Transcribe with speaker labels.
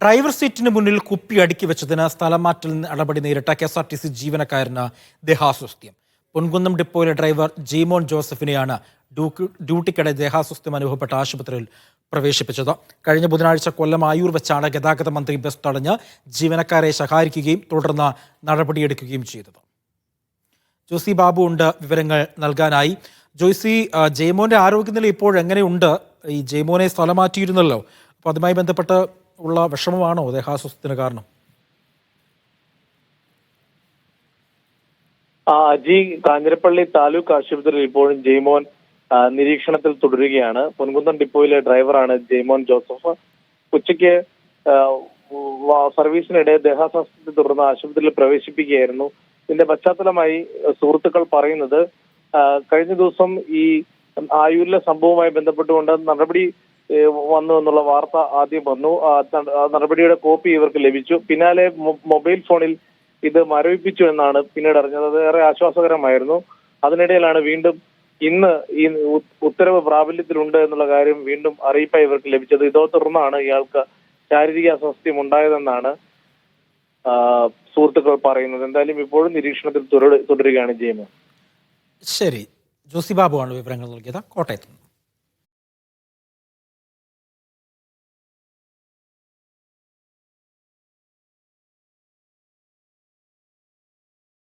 Speaker 1: Driver സീറ്റിന് മുന്നിൽ കുപ്പി അടുക്കി വെച്ചതിന് സ്ഥലം മാറ്റൽ നടപടി നേരിട്ട K S R T C ജീവനക്കാരന് ദേഹാസ്വസ്ഥ്യം. പൊൻകുന്നം ഡിപ്പോയിലെ ഡ്രൈവർ ജീമോൻ ജോസഫിനെയാണ് ഡ്യൂട്ടിക്കിടെ ദേഹാസ്വസ്ഥ്യം അനുഭവപ്പെട്ട ആശുപത്രിയിൽ പ്രവേശിപ്പിച്ചത്. കഴിഞ്ഞ ബുധനാഴ്ച കൊല്ലം ആയൂർ വെച്ചാണ് ഗതാഗത മന്ത്രി ബസ് തടഞ്ഞ് ജീവനക്കാരെ സഹായിക്കുകയും തുടർന്ന് നടപടിയെടുക്കുകയും ചെയ്തത്. ജോസി ബാബു ഉണ്ട്. വിവരങ്ങൾ നൽകാനായി. ജോയ്സി ജയ്മോന്റെ ആരോഗ്യനില ഇപ്പോൾ എങ്ങനെയുണ്ട് ഈ ജയ്മോനെ സ്ഥലം മാറ്റിയിരുന്നല്ലോ. അപ്പോൾ അതുമായി ബന്ധപ്പെട്ട് ഉള്ള വിഷമമാണോ ദേഹാസ്വസ്ഥത്തിന് കാരണം?
Speaker 2: അജി കാഞ്ഞിരപ്പള്ളി താലൂക്ക് ആശുപത്രിയിൽ ഇപ്പോഴും ജയ്മോൻ നിരീക്ഷണത്തിൽ തുടരുകയാണ്. പൊൻകുന്നം ഡിപ്പോയിലെ ഡ്രൈവറാണ് ജയ്മോൻ ജോസഫ്. ഉച്ചയ്ക്ക് സർവീസിനിടെ ദേഹാസ്വാസ്ഥ്യത്തെ തുടർന്ന് ആശുപത്രിയിൽ പ്രവേശിപ്പിക്കുകയായിരുന്നു. ഇതിന്റെ പശ്ചാത്തലമായി സുഹൃത്തുക്കൾ പറയുന്നത് കഴിഞ്ഞ ദിവസം ഈ ആയൂരിലെ സംഭവവുമായി ബന്ധപ്പെട്ടുകൊണ്ട് നടപടി വന്നു എന്നുള്ള വാർത്ത ആദ്യം വന്നു. നടപടിയുടെ കോപ്പി ഇവർക്ക് ലഭിച്ചു. പിന്നാലെ മൊബൈൽ ഫോണിൽ ഇത് മരവിപ്പിച്ചു എന്നാണ് പിന്നീട് അറിഞ്ഞത്. അത് ഏറെ ആശ്വാസകരമായിരുന്നു. അതിനിടയിലാണ് വീണ്ടും ഇന്ന് ഈ ഉത്തരവ് പ്രാബല്യത്തിലുണ്ട് എന്നുള്ള കാര്യം വീണ്ടും അറിയിപ്പായി ഇവർക്ക് ലഭിച്ചത്. ഇതോ തുടർന്നാണ് ഇയാൾക്ക് ശാരീരിക അസ്വസ്ഥ്യം ഉണ്ടായതെന്നാണ് സുഹൃത്തുക്കൾ പറയുന്നത്. എന്തായാലും ഇപ്പോഴും നിരീക്ഷണത്തിൽ തുടരു- തുടരുകയാണ് ജയമ
Speaker 1: ശരി. ജോസി ബാബുവാണ് വിവരങ്ങൾ നൽകിയത്. കോട്ടയത്ത്